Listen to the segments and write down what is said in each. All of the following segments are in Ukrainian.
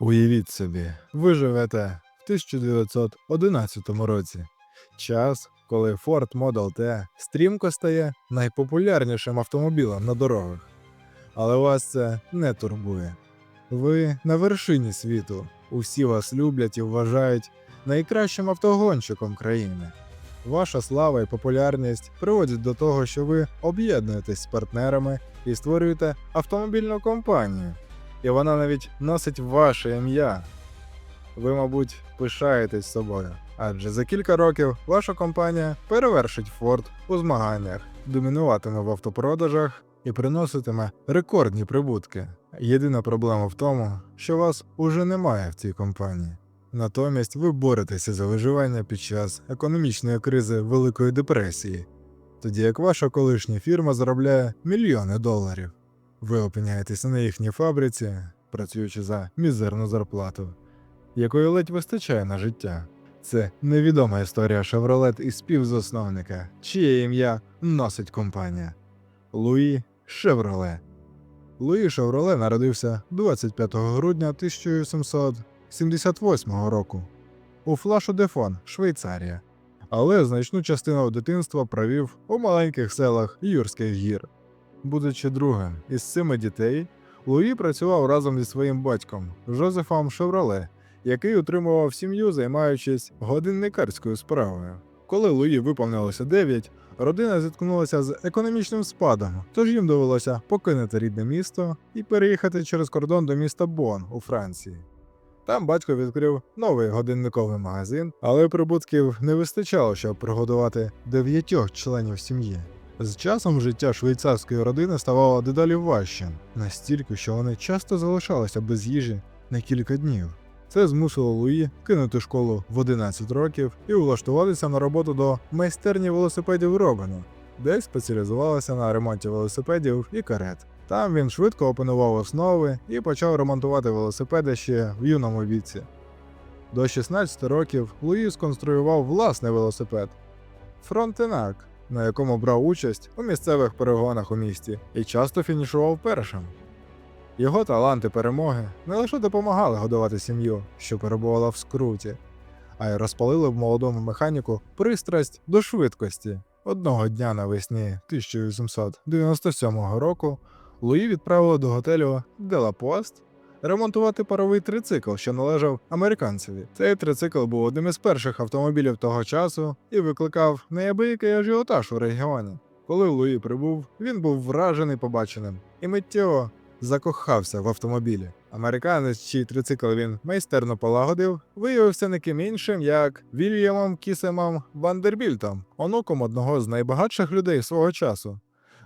Уявіть собі, ви живете в 1911 році. Час, коли Ford Model T стрімко стає найпопулярнішим автомобілем на дорогах. Але вас це не турбує. Ви на вершині світу. Усі вас люблять і вважають найкращим автогонщиком країни. Ваша слава і популярність приводять до того, що ви об'єднуєтесь з партнерами і створюєте автомобільну компанію. І вона навіть носить ваше ім'я. Ви, мабуть, пишаєтесь собою, адже за кілька років ваша компанія перевершить Ford у змаганнях, домінуватиме в автопродажах і приноситиме рекордні прибутки. Єдина проблема в тому, що вас уже немає в цій компанії. Натомість ви боретеся за виживання під час економічної кризи Великої депресії, тоді як ваша колишня фірма заробляє мільйони доларів. Ви опиняєтеся на їхній фабриці, працюючи за мізерну зарплату, якої ледь вистачає на життя. Це невідома історія Chevrolet і співзасновника, чиє ім'я носить компанія Луї Шевроле. Луї Шевроле народився 25 грудня 1778 року у Флашу де Фон, Швейцарія, але значну частину дитинства провів у маленьких селах Юрських гір. Будучи другим із семи дітей, Луї працював разом зі своїм батьком Жозефом Шевроле, який утримував сім'ю, займаючись годинникарською справою. Коли Луї виповнилося 9, родина зіткнулася з економічним спадом, тож їм довелося покинути рідне місто і переїхати через кордон до міста Бон у Франції. Там батько відкрив новий годинниковий магазин, але прибутків не вистачало, щоб прогодувати дев'ятьох членів сім'ї. З часом життя швейцарської родини ставало дедалі важчим, настільки, що вони часто залишалися без їжі на кілька днів. Це змусило Луї кинути школу в 11 років і влаштуватися на роботу до майстерні велосипедів Рогану, де спеціалізувалася на ремонті велосипедів і карет. Там він швидко опанував основи і почав ремонтувати велосипеди ще в юному віці. До 16 років Луї сконструював власний велосипед Фронтенак, на якому брав участь у місцевих перегонах у місті і часто фінішував першим. Його таланти перемоги не лише допомагали годувати сім'ю, що перебувала в скруті, а й розпалили в молодому механіку пристрасть до швидкості. Одного дня навесні 1897 року Луї відправили до готелю Делапост ремонтувати паровий трицикл, що належав американцеві. Цей трицикл був одним із перших автомобілів того часу і викликав неабиякий ажіотаж у регіоні. Коли Луї прибув, він був вражений побаченим і миттєво закохався в автомобілі. Американець, чий трицикл він майстерно полагодив, виявився не ким іншим, як Вільямом Кісемом Вандербільтом, онуком одного з найбагатших людей свого часу.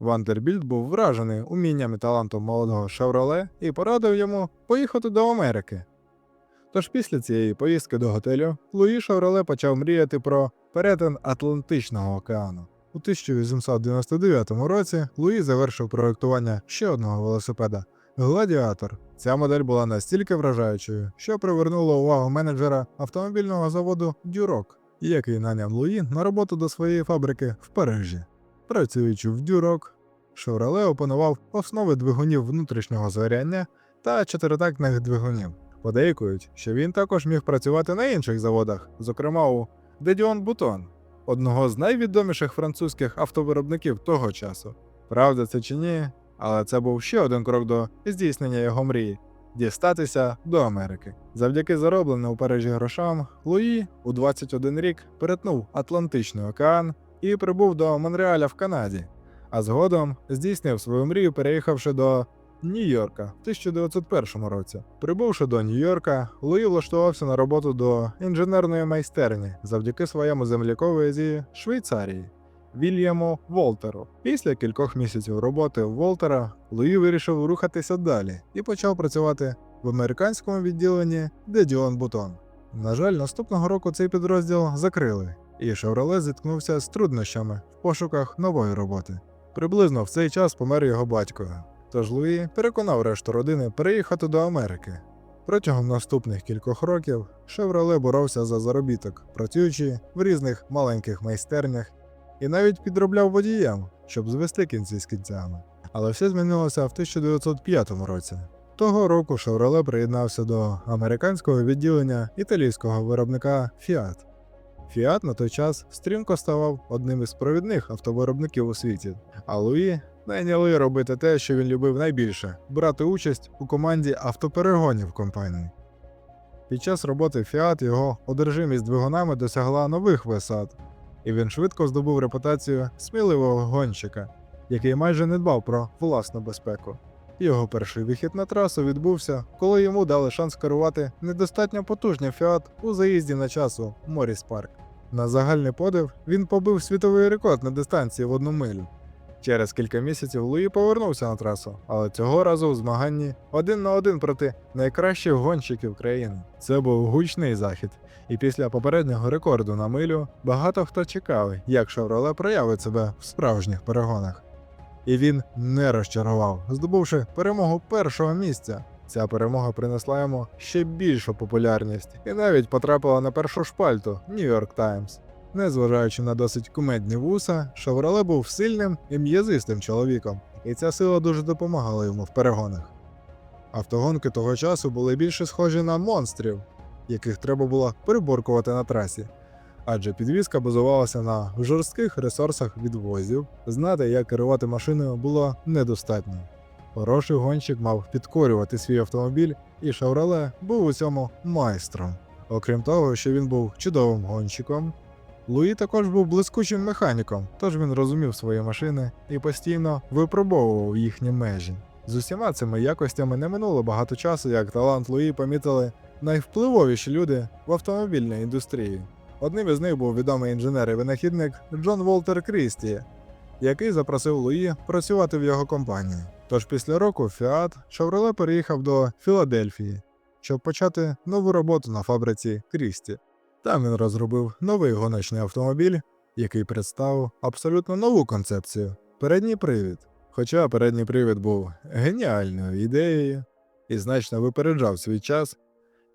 Вандербільт був вражений умінням і талантом молодого Шевроле і порадив йому поїхати до Америки. Тож після цієї поїздки до готелю Луї Шевроле почав мріяти про перетин Атлантичного океану. У 1899 році Луї завершив проектування ще одного велосипеда Гладіатор. Ця модель була настільки вражаючою, що привернула увагу менеджера автомобільного заводу Дюрок, який наняв Луї на роботу до своєї фабрики в Парижі. Працюючи в Дюрок, Шевроле опанував основи двигунів внутрішнього згоряння та чотиритактних двигунів. Подейкують, що він також міг працювати на інших заводах, зокрема у Дедіон Бутон, одного з найвідоміших французьких автовиробників того часу. Правда це чи ні, але це був ще один крок до здійснення його мрії дістатися до Америки. Завдяки заробленим у Парижі грошам, Луї у 21 рік перетнув Атлантичний океан і прибув до Монреаля в Канаді, а згодом здійснив свою мрію, переїхавши до Нью-Йорка в 1901 році. Прибувши до Нью-Йорка, Луї влаштувався на роботу до інженерної майстерні завдяки своєму землякові зі Швейцарії. Вільяму Волтеру. Після кількох місяців роботи Волтера Луї вирішив рухатися далі і почав працювати в американському відділенні Дедіон Бутон. На жаль, наступного року цей підрозділ закрили, і Шевроле зіткнувся з труднощами в пошуках нової роботи. Приблизно в цей час помер його батько. Тож Луї переконав решту родини переїхати до Америки. Протягом наступних кількох років Шевроле боровся за заробіток, працюючи в різних маленьких майстернях і навіть підробляв водіям, щоб звести кінці з кінцями. Але все змінилося в 1905 році. Того року Chevrolet приєднався до американського відділення італійського виробника Fiat. Fiat на той час стрімко ставав одним із провідних автовиробників у світі, а Луї найняли робити те, що він любив найбільше брати участь у команді автоперегонів компанії. Під час роботи Fiat його одержимість двигунами досягла нових висот, і він швидко здобув репутацію сміливого гонщика, який майже не дбав про власну безпеку. Його перший вихід на трасу відбувся, коли йому дали шанс керувати недостатньо потужним Fiat у заїзді на часу Моріс Парк. На загальний подив він побив світовий рекорд на дистанції в одну милю. Через кілька місяців Луї повернувся на трасу, але цього разу у змаганні один на один проти найкращих гонщиків країни. Це був гучний захід, і після попереднього рекорду на милю багато хто чекав, як Шевроле проявить себе в справжніх перегонах. І він не розчарував, здобувши перемогу першого місця. Ця перемога принесла йому ще більшу популярність і навіть потрапила на першу шпальту York Times. Незважаючи на досить кумедні вуса, Шевроле був сильним і м'язистим чоловіком, і ця сила дуже допомагала йому в перегонах. Автогонки того часу були більше схожі на монстрів, яких треба було переборкувати на трасі, адже підвізка базувалася на жорстких ресурсах відвозів, знати, як керувати машиною, було недостатньо. Хороший гонщик мав підкорювати свій автомобіль, і Шевроле був у цьому майстром. Окрім того, що він був чудовим гонщиком, Луї також був блискучим механіком, тож він розумів свої машини і постійно випробовував їхні межі. З усіма цими якостями не минуло багато часу, як талант Луї помітили найвпливовіші люди в автомобільній індустрії. Одним із них був відомий інженер і винахідник Джон Волтер Крісті, який запросив Луї працювати в його компанії. Тож після року Fiat Chevrolet переїхав до Філадельфії, щоб почати нову роботу на фабриці Крісті. Там він розробив новий гоночний автомобіль, який представив абсолютно нову концепцію передній привід. Хоча передній привід був геніальною ідеєю і значно випереджав свій час,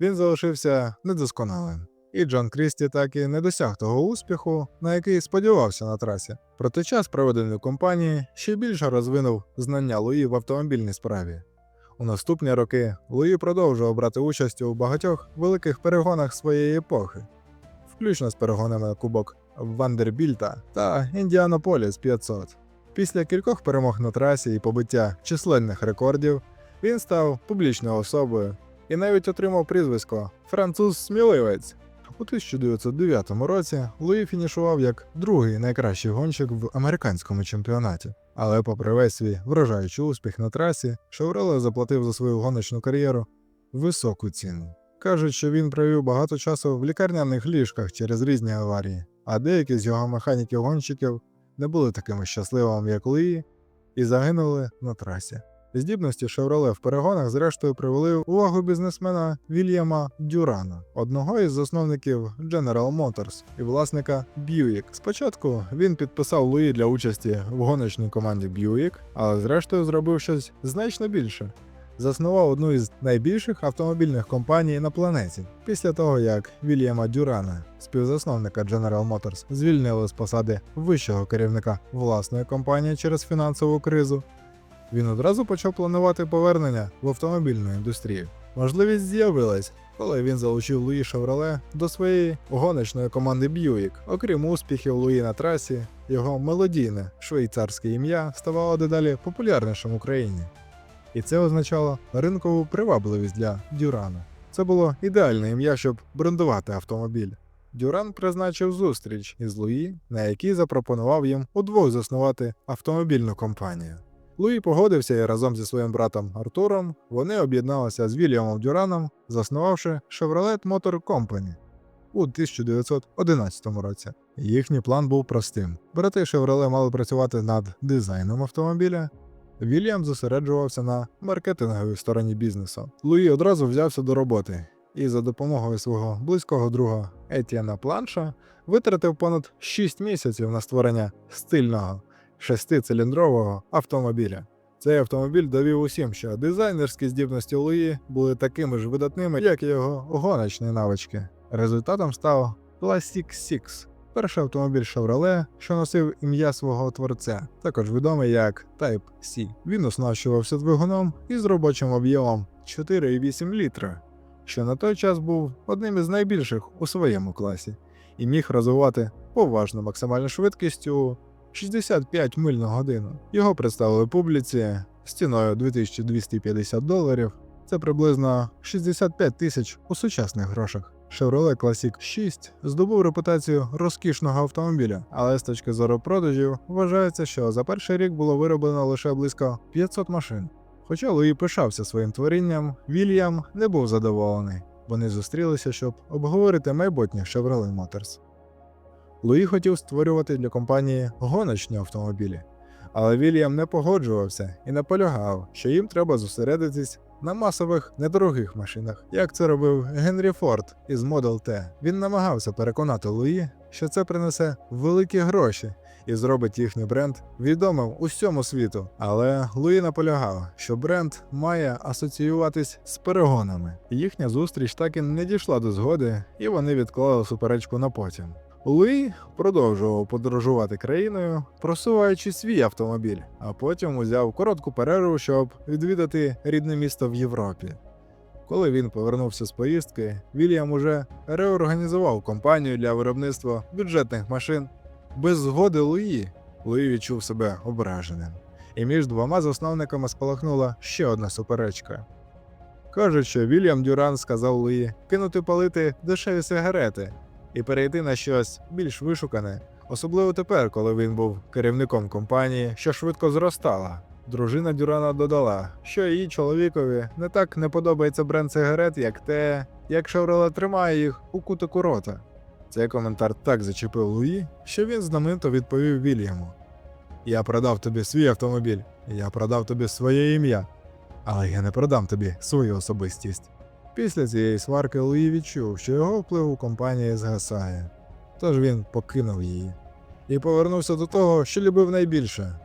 він залишився недосконалим. І Джон Крісті так і не досяг того успіху, на який сподівався на трасі. Проте час, проведений в компанії, ще більше розвинув знання Луї в автомобільній справі. У наступні роки Луї продовжував брати участь у багатьох великих перегонах своєї епохи, включно з перегонами на Кубок Вандербільта та Індіанаполіс 500. Після кількох перемог на трасі і побиття численних рекордів він став публічною особою і навіть отримав прізвисько Француз Сміливець. У 1909 році Луї фінішував як другий найкращий гонщик в американському чемпіонаті. Але, попри весь свій вражаючий успіх на трасі, Шевроле заплатив за свою гоночну кар'єру високу ціну. Кажуть, що він провів багато часу в лікарняних ліжках через різні аварії, а деякі з його механіків-гонщиків не були такими щасливими, як Луї, і загинули на трасі. Здібності Шевроле в перегонах зрештою привели увагу бізнесмена Вільяма Дюрана, одного із засновників General Motors і власника Buick. Спочатку він підписав Луї для участі в гоночній команді Buick, але зрештою зробив щось значно більше. Заснував одну із найбільших автомобільних компаній на планеті. Після того, як Вільяма Дюрана, співзасновника General Motors, звільнили з посади вищого керівника власної компанії через фінансову кризу, він одразу почав планувати повернення в автомобільну індустрію. Можливість з'явилась, коли він залучив Луї Шевроле до своєї гоночної команди Б'юік. Окрім успіхів Луї на трасі, його мелодійне швейцарське ім'я ставало дедалі популярнішим в Україні. І це означало ринкову привабливість для Дюрана. Це було ідеальне ім'я, щоб брендувати автомобіль. Дюран призначив зустріч із Луї, на якій запропонував їм удвох заснувати автомобільну компанію. Луї погодився і разом зі своїм братом Артуром вони об'єдналися з Вільямом Дюраном, заснувавши Chevrolet Motor Company у 1911 році. Їхній план був простим: брати Chevrolet мали працювати над дизайном автомобіля. Вільям зосереджувався на маркетинговій стороні бізнесу. Луї одразу взявся до роботи і за допомогою свого близького друга Етіана Планша витратив понад 6 місяців на створення стильного шестициліндрового автомобіля. Цей автомобіль довів усім, що дизайнерські здібності Луї були такими ж видатними, як і його гоночні навички. Результатом став Classic 6 перший автомобіль Chevrolet, що носив ім'я свого творця, також відомий як Type C. Він оснащувався двигуном із робочим об'ємом 4,8 літра, що на той час був одним із найбільших у своєму класі, і міг розвивати поважну максимальну швидкість у 65 миль на годину. Його представили публіці з ціною 2250 доларів. Це приблизно 65 тисяч у сучасних грошах. Chevrolet Classic 6 здобув репутацію розкішного автомобіля, але з точки зору продажів вважається, що за перший рік було вироблено лише близько 500 машин. Хоча Луї пишався своїм творінням, Вільям не був задоволений. Вони зустрілися, щоб обговорити майбутнє Chevrolet Motors. Луї хотів створювати для компанії гоночні автомобілі, але Вільям не погоджувався і наполягав, що їм треба зосередитись на масових недорогих машинах, як це робив Генрі Форд із Model T. Він намагався переконати Луї, що це принесе великі гроші і зробить їхній бренд відомим усьому світу. Але Луї наполягав, що бренд має асоціюватись з перегонами. Їхня зустріч так і не дійшла до згоди, і вони відклали суперечку на потім. Луї продовжував подорожувати країною, просуваючи свій автомобіль, а потім узяв коротку перерву, щоб відвідати рідне місто в Європі. Коли він повернувся з поїздки, Вільям уже реорганізував компанію для виробництва бюджетних машин. Без згоди Луї Луї відчув себе ображеним. І між двома засновниками спалахнула ще одна суперечка. Кажуть, що Вільям Дюран сказав Луї кинути палити дешеві сигарети і перейти на щось більш вишукане, особливо тепер, коли він був керівником компанії, що швидко зростала. Дружина Дюрана додала, що її чоловікові не так не подобається бренд сигарет, як те, як Chevrolet тримає їх у кутику рота. Цей коментар так зачепив Луї, що він знаменито відповів Вільяму: Я продав тобі свій автомобіль, я продав тобі своє ім'я, але я не продам тобі свою особистість. Після цієї сварки Луї відчув, що його вплив у компанії згасає. Тож він покинув її і повернувся до того, що любив найбільше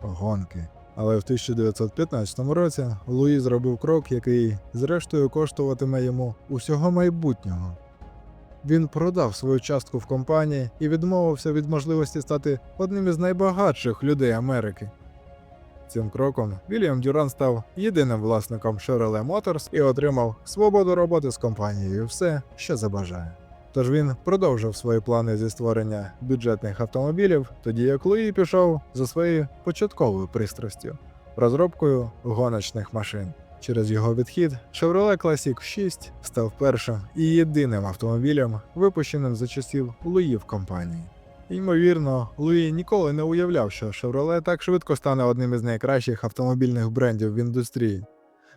гонки. Але в 1915 році Луї зробив крок, який, зрештою, коштуватиме йому усього майбутнього. Він продав свою частку в компанії і відмовився від можливості стати одним із найбагатших людей Америки. Цим кроком Вільям Дюран став єдиним власником Chevrolet Motors і отримав свободу роботи з компанією все, що забажає. Тож він продовжив свої плани зі створення бюджетних автомобілів, тоді як Луї пішов за своєю початковою пристрастю розробкою гоночних машин. Через його відхід Chevrolet Classic 6 став першим і єдиним автомобілем, випущеним за часів Луї в компанії. Ймовірно, Луї ніколи не уявляв, що Chevrolet так швидко стане одним із найкращих автомобільних брендів в індустрії.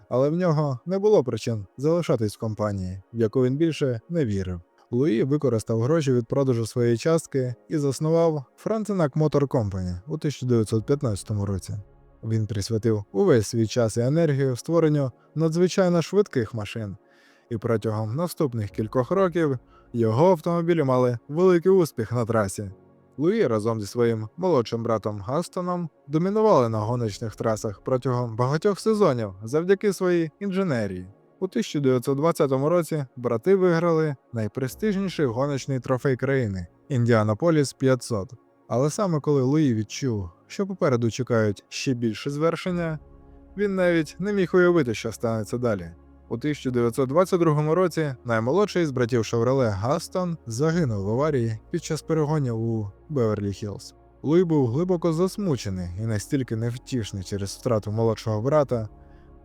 Але в нього не було причин залишатись в компанії, в яку він більше не вірив. Луї використав гроші від продажу своєї частки і заснував Frontenac Motor Company у 1915 році. Він присвятив увесь свій час і енергію створенню надзвичайно швидких машин, і протягом наступних кількох років його автомобілі мали великий успіх на трасі. Луї разом зі своїм молодшим братом Гастоном домінували на гоночних трасах протягом багатьох сезонів завдяки своїй інженерії. У 1920 році брати виграли найпрестижніший гоночний трофей країни Індіанаполіс 500. Але саме коли Луї відчув, що попереду чекають ще більше звершення, він навіть не міг уявити, що станеться далі. У 1922 році наймолодший з братів Шевроле Гастон загинув в аварії під час перегонів у Беверлі Хіллз. Луї був глибоко засмучений і настільки невтішний через втрату молодшого брата,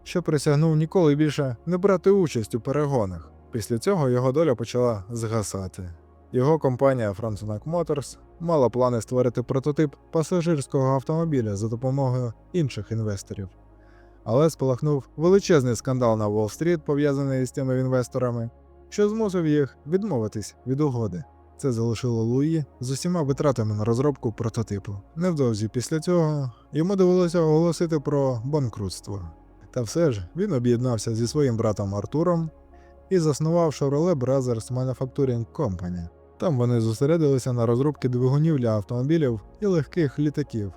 що присягнув ніколи більше не брати участь у перегонах. Після цього його доля почала згасати. Його компанія Frontenac Motors мала плани створити прототип пасажирського автомобіля за допомогою інших інвесторів. Але спалахнув величезний скандал на Уолл-стріт, пов'язаний з цими інвесторами, що змусив їх відмовитись від угоди. Це залишило Луї з усіма витратами на розробку прототипу. Невдовзі після цього йому довелося оголосити про банкрутство. Та все ж він об'єднався зі своїм братом Артуром і заснував Chevrolet Brothers Manufacturing Company. Там вони зосередилися на розробці двигунів для автомобілів і легких літаків.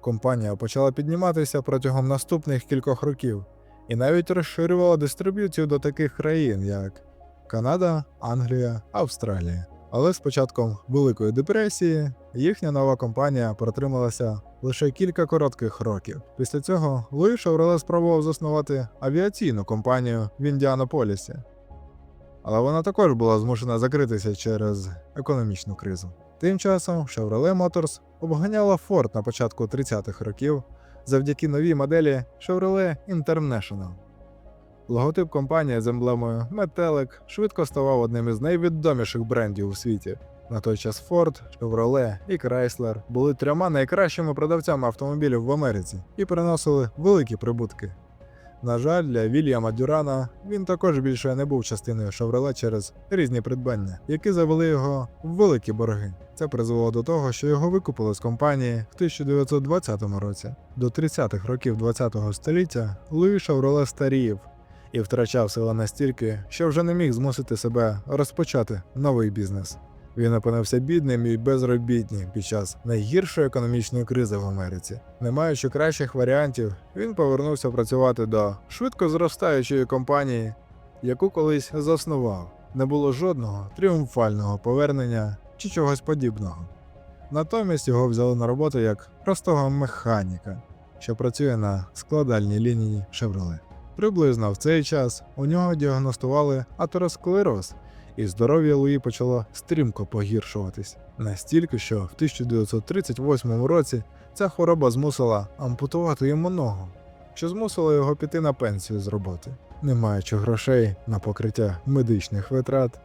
Компанія почала підніматися протягом наступних кількох років і навіть розширювала дистриб'юцію до таких країн, як Канада, Англія, Австралія. Але з початком Великої депресії їхня нова компанія протрималася лише кілька коротких років. Після цього Луї Шевроле спробував заснувати авіаційну компанію в Індіанаполісі. Але вона також була змушена закритися через економічну кризу. Тим часом Chevrolet Motors обганяла Ford на початку 30-х років завдяки новій моделі Chevrolet International. Логотип компанії з емблемою Metallic швидко ставав одним із найвідоміших брендів у світі. На той час Ford, Chevrolet і Chrysler були трьома найкращими продавцями автомобілів в Америці і приносили великі прибутки. На жаль, для Вільяма Дюрана він також більше не був частиною Chevrolet через різні придбання, які завели його в великі борги. Це призвело до того, що його викупили з компанії в 1920 році. До 30-х років ХХ століття Луї Шевроле старів і втрачав сила настільки, що вже не міг змусити себе розпочати новий бізнес. Він опинився бідним і безробітним під час найгіршої економічної кризи в Америці. Не маючи кращих варіантів, він повернувся працювати до швидко зростаючої компанії, яку колись заснував. Не було жодного тріумфального повернення чи чогось подібного. Натомість його взяли на роботу як простого механіка, що працює на складальній лінії Chevrolet. Приблизно в цей час у нього діагностували атеросклероз, і здоров'я Луї почало стрімко погіршуватись. Настільки, що в 1938 році ця хвороба змусила ампутувати йому ногу, що змусило його піти на пенсію з роботи. Не маючи грошей на покриття медичних витрат,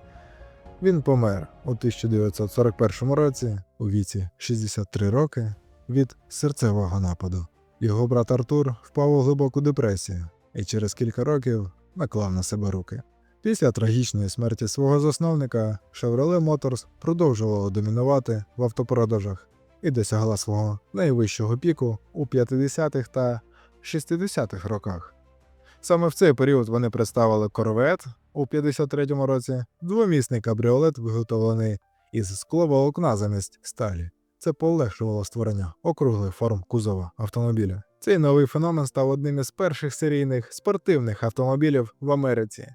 він помер у 1941 році у віці 63 роки від серцевого нападу. Його брат Артур впав у глибоку депресію і через кілька років наклав на себе руки. Після трагічної смерті свого засновника Chevrolet Motors продовжувала домінувати в автопродажах і досягла свого найвищого піку у 50-х та 60-х роках. Саме в цей період вони представили Corvette у 53-му році, двомісний кабріолет, виготовлений із скловолокна замість сталі. Це полегшувало створення округлих форм кузова автомобіля. Цей новий феномен став одним із перших серійних спортивних автомобілів в Америці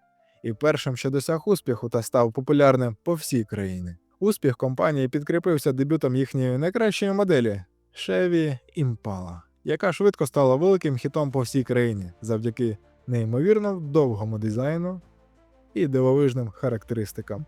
і першим, що досяг успіху та став популярним по всій країні. Успіх компанії підкріпився дебютом їхньої найкращої моделі Chevy Impala, яка швидко стала великим хітом по всій країні завдяки неймовірно довгому дизайну і дивовижним характеристикам.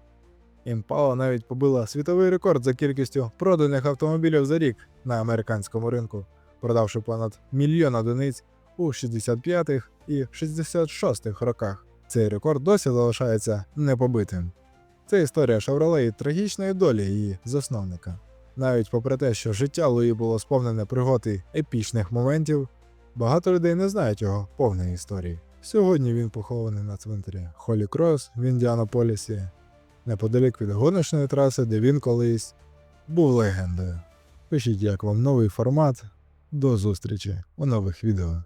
Impala навіть побила світовий рекорд за кількістю проданих автомобілів за рік на американському ринку, продавши понад мільйон одиниць у 65-х і 66-х роках. Цей рекорд досі залишається непобитим. Це історія Chevrolet і трагічної долі її засновника. Навіть попри те, що життя Луї було сповнене пригод і епічних моментів, багато людей не знають його повної історії. Сьогодні він похований на цвинтарі Холі Крос в Індіанаполісі, неподалік від гоночної траси, де він колись був легендою. Пишіть, як вам новий формат. До зустрічі у нових відео.